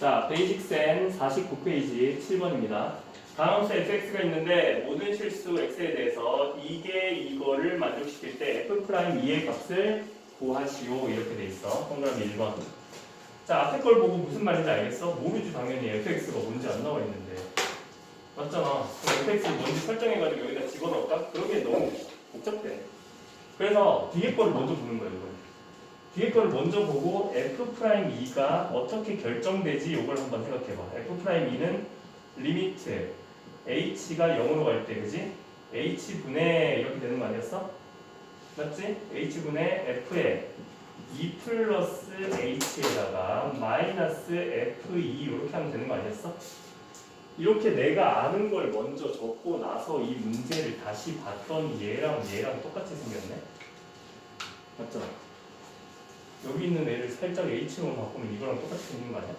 자, 베이직 센 49페이지 7번입니다. 다음 수 fx가 있는데 모든 실수 x에 대해서 이게 이거를 만족시킬 때 f'2의 값을 구하시오 이렇게 돼 있어. 동그라미 1번. 자, 앞에 걸 보고 무슨 말인지 알겠어? 모르지 당연히 fx가 뭔지 안 나와 있는데. 맞잖아. 그럼 fx 뭔지 설정해가지고 여기다 집어넣을까? 게 너무 복잡해. 그래서 뒤에 거를 먼저 보는 거예요. 뒤에 거를 먼저 보고 f'2가 어떻게 결정되지 이걸 한번 생각해봐. f'2는 리미트 h가 0으로 갈 때 그지? h분의 이렇게 되는 거 아니었어? 맞지? h분의 f에 2 플러스 h에다가 마이너스 f2 이렇게 하면 되는 거 아니었어? 이렇게 내가 아는 걸 먼저 적고 나서 이 문제를 다시 봤더니 얘랑 얘랑 똑같이 생겼네? 맞잖아. 여기 있는 애를 살짝 H로 바꾸면 이거랑 똑같이 생긴 거 아니야?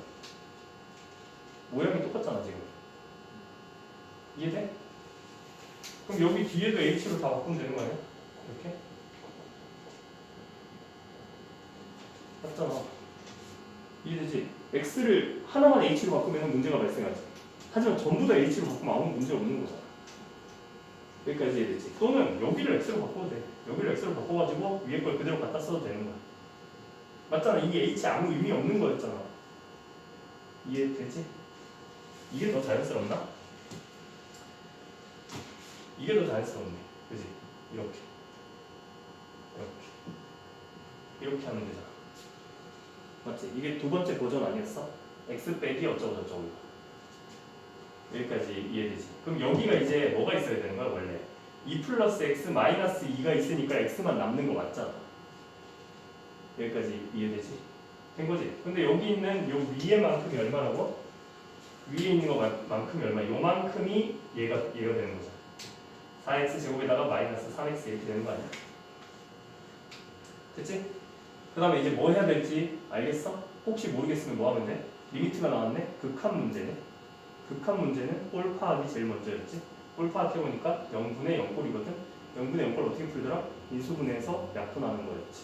모양이 똑같잖아 지금 이해돼? 그럼 여기 뒤에도 H로 다 바꾸면 되는 거 아니야? 이렇게? 맞잖아 이해되지? X를 하나만 H로 바꾸면 문제가 발생하지 하지만 전부 다 H로 바꾸면 아무 문제 없는 거잖아 여기까지 이해되지? 또는 여기를 X로 바꿔도 돼 여기를 X로 바꿔가지고 위에 걸 그대로 갖다 써도 되는 거야 맞잖아. 이게 H 아무 의미 없는 거였잖아. 이해되지? 이게 더 자연스럽나? 이게 더 자연스럽네. 그지? 이렇게. 이렇게. 이렇게 하면 되잖아. 맞지? 이게 두 번째 버전 아니었어? X 빼기 어쩌고 저쩌고. 여기까지 이해되지? 그럼 여기가 이제 뭐가 있어야 되는 거야, 원래? 2 플러스 X 마이너스 2가 있으니까 X만 남는 거 맞잖아. 여기까지 이해되지? 된 거지? 근데 여기 있는 요 위의 만큼이 얼마라고? 위에 있는 것만큼이 얼마? 요만큼이 얘가 얘가 되는 거죠. 4x 제곱에다가 마이너스 3x 이렇게 되는 거 아니야? 됐지? 그 다음에 이제 뭐 해야 될지 알겠어? 혹시 모르겠으면 뭐 하면 돼? 리미트가 나왔네? 극한 문제네? 극한 문제는 꼴 파악이 제일 먼저였지? 꼴 파악해보니까 0분의 0꼴이거든? 0분의 0꼴 어떻게 풀더라? 인수분해해서 약분하는 거였지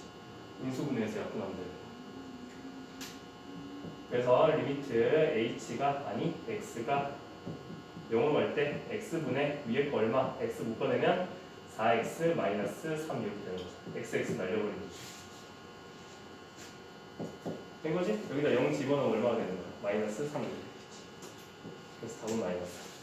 인수분해해서 약분하면 돼요. 그래서 리미트 h가 아니 x가 0으로 갈 때 x분의 위에 거 얼마? x 묶어내면 4x 마이너스 3 이렇게 되는 거죠. x x 날려버리는 거죠. 된 거지? 여기다 0 집어넣으면 얼마가 되는 거야? 마이너스 3 이렇게 되지. 그래서 답은 마이너스.